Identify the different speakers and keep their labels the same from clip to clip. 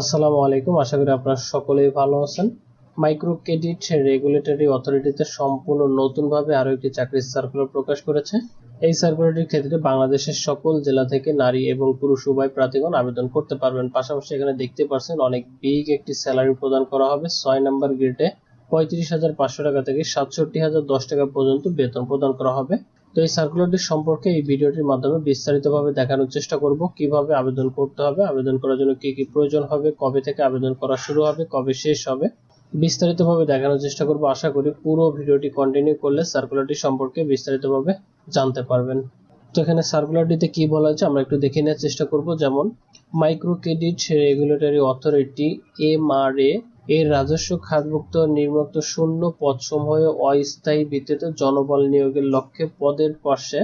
Speaker 1: আসসালামু আলাইকুম। আশা করি আপনারা সকলেই ভালো আছেন। মাইক্রো ক্রেডিট রেগুলেটরি অথরিটিতে সম্পূর্ণ নতুনভাবে আরও একটি চাকরির সার্কুলার প্রকাশ করেছে। এই সার্কুলারটির ক্ষেত্রে বাংলাদেশের সকল জেলা থেকে নারী এবং পুরুষ উভয় প্রার্থীগণ আবেদন করতে পারবেন। পাশাপাশি এখানে দেখতে পাচ্ছেন অনেক বিগ একটি স্যালারি প্রদান করা হবে। ছয় নম্বর গ্রেডে পঁয়ত্রিশ হাজার পাঁচশো টাকা থেকে সাতষট্টি হাজার দশ টাকা পর্যন্ত বেতন প্রদান করা হবে। তো এই সার্কুলারটি সম্পর্কে এই ভিডিওটির মাধ্যমে বিস্তারিতভাবে দেখানোর চেষ্টা করব, কীভাবে আবেদন করতে হবে, আবেদন করার জন্য কি কি প্রয়োজন হবে, কবে থেকে আবেদন করা শুরু হবে, কবে শেষ হবে, বিস্তারিতভাবে দেখানোর চেষ্টা করব। আশা করি পুরো ভিডিওটি কন্টিনিউ করলে সার্কুলারটি সম্পর্কে বিস্তারিতভাবে জানতে পারবেন। তো এখানে সার্কুলারটিতে কি বলা হয়েছে আমরা একটু দেখে নেওয়ার চেষ্টা করব। যেমন micro credit regulatory authority MRA এর রাজস্ব খাতভুক্ত নির্মুক্ত শূন্য পদসমূহে অস্থায়ী ভিত্তিতে জনবল নিয়োগের লক্ষ্যে পদের পাশে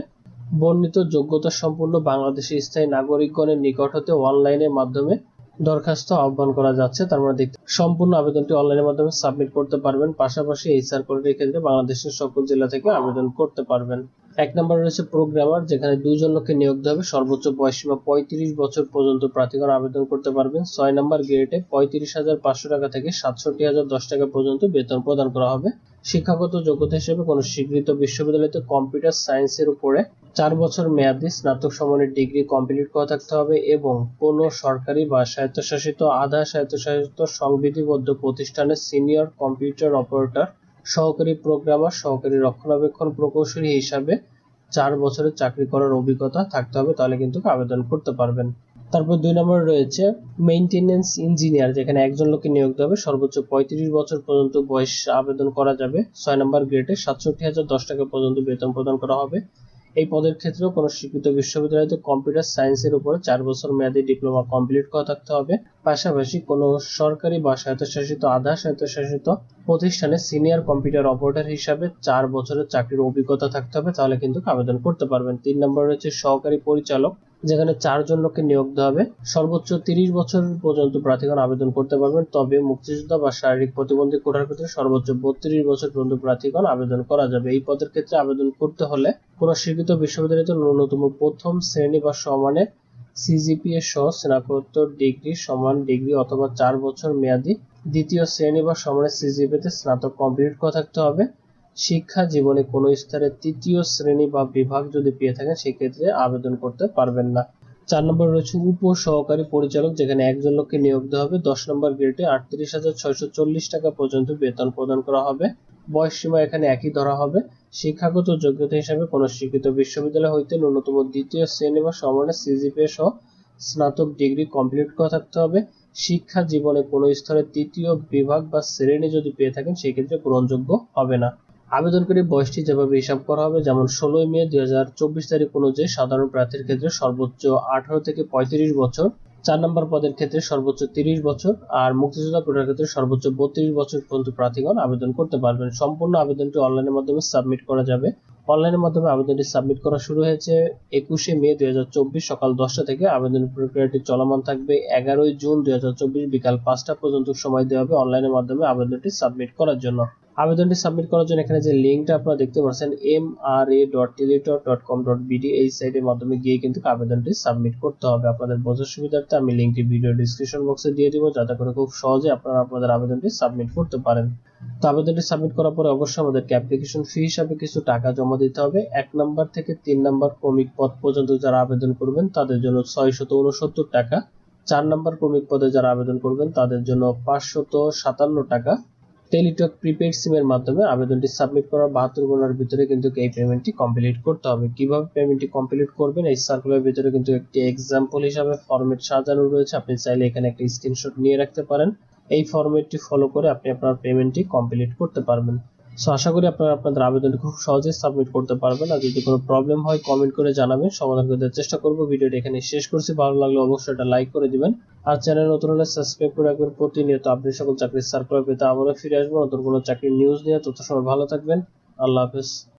Speaker 1: বর্ণিত যোগ্যতা সম্পন্ন বাংলাদেশি স্থায়ী নাগরিকগণের নিকট হতে অনলাইনের মাধ্যমে দরখাস্ত আহ্বান করা যাচ্ছে। তার মানে দেখতে সম্পূর্ণ আবেদনটি অনলাইনের মাধ্যমে সাবমিট করতে পারবেন। পাশাপাশি এই সার্কুলারের ক্ষেত্রে বাংলাদেশের সকল জেলা থেকে আবেদন করতে পারবেন। এক নম্বর রয়েছে প্রোগ্রামার যেখানে দুইজন লোককে নিয়োগ দেওয়া হবে। সর্বোচ্চ বয়সীমা পঁয়ত্রিশ বছর পর্যন্ত প্রার্থীগণ আবেদন করতে পারবেন। ছয় নম্বর গ্রেডে পঁয়ত্রিশ হাজার পাঁচশো টাকা থেকে সাতষট্টি হাজার দশ টাকা পর্যন্ত বেতন প্রদান করা হবে। শিক্ষাগত যোগ্যতা হিসেবে কোনো স্বীকৃত বিশ্ববিদ্যালয়তে কম্পিউটার সায়েন্সের উপরে চার বছর মেয়াদি স্নাতক সমানের ডিগ্রি কমপ্লিট করা থাকতে হবে এবং কোনো সরকারি বা স্বায়ত্তশাসিত, আধা স্বায়ত্তশাসিত সংবিধিবদ্ধ প্রতিষ্ঠানের সিনিয়র কম্পিউটার অপারেটর সহকারী প্রোগ্রামার সহকারী রক্ষণাবেক্ষণ প্রকৌশলী হিসাবে চার বছরের চাকরি করার অভিজ্ঞতা থাকতে হবে, তাহলে কিন্তু আবেদন করতে পারবেন। তারপর দুই নম্বর রয়েছে মেইনটেনেন্স ইঞ্জিনিয়ার যেখানে একজন লোককে নিয়োগ দেওয়া হবে। সর্বোচ্চ পঁয়ত্রিশ বছর পর্যন্ত বয়স আবেদন করা যাবে। ছয় নম্বর গ্রেডে সাতষট্টি হাজার দশ টাকা পর্যন্ত বেতন প্রদান করা হবে। এই পদের ক্ষেত্রে কোনো স্বীকৃত বিশ্ববিদ্যালয়তে কম্পিউটার সায়েন্সের উপর চার বছর মেয়াদী ডিপ্লোমা কমপ্লিট করা থাকতে হবে। পাশাপাশি কোনো সরকারি বা স্বায়ত্তশাসিত, আধা স্বায়ত্তশাসিত প্রতিষ্ঠানে সিনিয়র কম্পিউটার অপারেটর হিসাবে চার বছরের চাকরির অভিজ্ঞতা থাকতে হবে, তাহলে কিন্তু আবেদন করতে পারবেন। তিন নম্বর রয়েছে সহকারী পরিচালক। যেখানে চারজন লোককে নিয়োগ দেওয়া হবে। সর্বোচ্চ তিরিশ বছর পর্যন্ত প্রার্থীগণ আবেদন করতে পারবেন, তবে মুক্তিযোদ্ধা বা শারীরিক প্রতিবন্ধী কোটার ক্ষেত্রে সর্বোচ্চ বত্রিশ বছর পর্যন্ত প্রার্থীগণ আবেদন করা যাবে। এই পদের ক্ষেত্রে আবেদন করতে হলে কোনো স্বীকৃত বিশ্ববিদ্যালয়তে ন্যূনতম প্রথম শ্রেণি বা সমানের সিজিপিএ সহ স্নাতকোত্তর ডিগ্রি, সমান ডিগ্রি অথবা চার বছর মেয়াদি দ্বিতীয় শ্রেণি বা সমানে সমানের সিজিপিতে স্নাতক কমপ্লিট করা থাকতে হবে। শিক্ষা জীবনে কোনো স্তরে তৃতীয় শ্রেণি বা বিভাগ যদি পেয়ে থাকেন, সেক্ষেত্রে আবেদন করতে পারবেন না। চার নম্বর রয়েছে উপ সহকারী পরিচালক, যেখানে একজন লোককে নিয়োগ দেওয়া হবে। দশ নম্বর গ্রেডে আটত্রিশ হাজার ছয়শো চল্লিশ টাকা পর্যন্ত বেতন প্রদান করা হবে। বয়স সীমা এখানে একই ধরা হবে। শিক্ষাগত যোগ্যতা হিসাবে কোনো স্বীকৃত বিশ্ববিদ্যালয় হইতে ন্যূনতম দ্বিতীয় শ্রেণি বা সমানের সিজিপিএ সহ স্নাতক ডিগ্রি কমপ্লিট করা থাকতে হবে। শিক্ষা জীবনে কোনো স্তরে তৃতীয় বিভাগ বা শ্রেণি যদি পেয়ে থাকেন, সেক্ষেত্রে গ্রহণযোগ্য হবে না। আবেদনকারী বয়সটি যেভাবে হিসাব করা হবে, যেমন ষোলোই মে দুই হাজার চব্বিশ তারিখ অনুযায়ী সাধারণ প্রার্থীর ক্ষেত্রে সর্বোচ্চ আঠারো থেকে পঁয়ত্রিশ বছর, চার নম্বর পদের ক্ষেত্রে সর্বোচ্চ তিরিশ বছর, আর মুক্তিযোদ্ধা কোটার ক্ষেত্রে সর্বোচ্চ বত্রিশ বছর পর্যন্ত প্রার্থীগণ আবেদন করতে পারবেন। সম্পূর্ণ আবেদনটি অনলাইনের মাধ্যমে সাবমিট করা যাবে। অনলাইনের মাধ্যমে আবেদনটি সাবমিট করা শুরু হয়েছে একুশে মে দুই হাজার চব্বিশ সকাল দশটা থেকে। আবেদন প্রক্রিয়াটি চলমান থাকবে এগারোই জুন দুই হাজার চব্বিশ বিকাল পাঁচটা পর্যন্ত। সময় দেওয়া হবে অনলাইনের মাধ্যমে আবেদনটি সাবমিট করার জন্য। আবেদনটি সাবমিট করার জন্য এখানে যে লিঙ্কটা আপনারা দেখতে পাচ্ছেন M R A dot Teletalk dot com dot BD এই সাইটের মাধ্যমে গিয়ে কিন্তু আবেদনটি সাবমিট করতে হবে। আপনাদের বোঝার সুবিধার্থে আমি লিঙ্কটি ভিডিও ডিসক্রিপশন বক্সে দিয়ে দিব, যাতে করে খুব সহজে আপনারা আপনাদের আবেদনটি সাবমিট করতে পারেন। তো আবেদনটি সাবমিট করার পরে অবশ্যই আমাদেরকে অ্যাপ্লিকেশন ফি হিসাবে কিছু টাকা জমা দিতে হবে। এক নাম্বার থেকে তিন নাম্বার ক্রমিক পদ পর্যন্ত যারা আবেদন করবেন, তাদের জন্য ছয়শত উনসত্তর টাকা। চার নাম্বার ক্রমিক পদে যারা আবেদন করবেন, তাদের জন্য পাঁচশত সাতান্ন টাকা। টেলিটক প্রিপেড সিমের মাধ্যমে আবেদনটি সাবমিট করার বাহাত্তর ঘণ্টার ভিতরে কিন্তু এই পেমেন্টটি কমপ্লিট করতে হবে। কীভাবে পেমেন্টটি কমপ্লিট করবেন? এই সার্কুলার ভিতরে কিন্তু একটি এক্সাম্পল হিসাবে ফরম্যাট সাজানো রয়েছে। আপনি চাইলে এখানে একটা স্ক্রিনশট নিয়ে রাখতে পারেন। এই ফরম্যাটটি ফলো করে আপনি আপনার পেমেন্টটি কমপ্লিট করতে পারবেন। সো আশা করি আপনারা আপনাদের আবেদনটি খুব সহজে সাবমিট করতে পারবেন। আর যদি কোনো প্রবলেম হয় কমেন্ট করে জানাবেন। সমাধান করতে চেষ্টা করব। ভিডিওটি এখানে শেষ করছি। ভালো লাগলে অবশ্যই এটা লাইক করে দিবেন। আর চ্যানেল নতুন হলে সাবস্ক্রাইব করে রাখবেন। প্রতিনিয়ত আপনি সকল চাকরির সার্কুলার পেতে আবারও ফিরে আসব। নতুন কোনো চাকরির নিউজ নিয়ে তত সময় ভালো থাকবেন। আল্লাহ হাফেজ।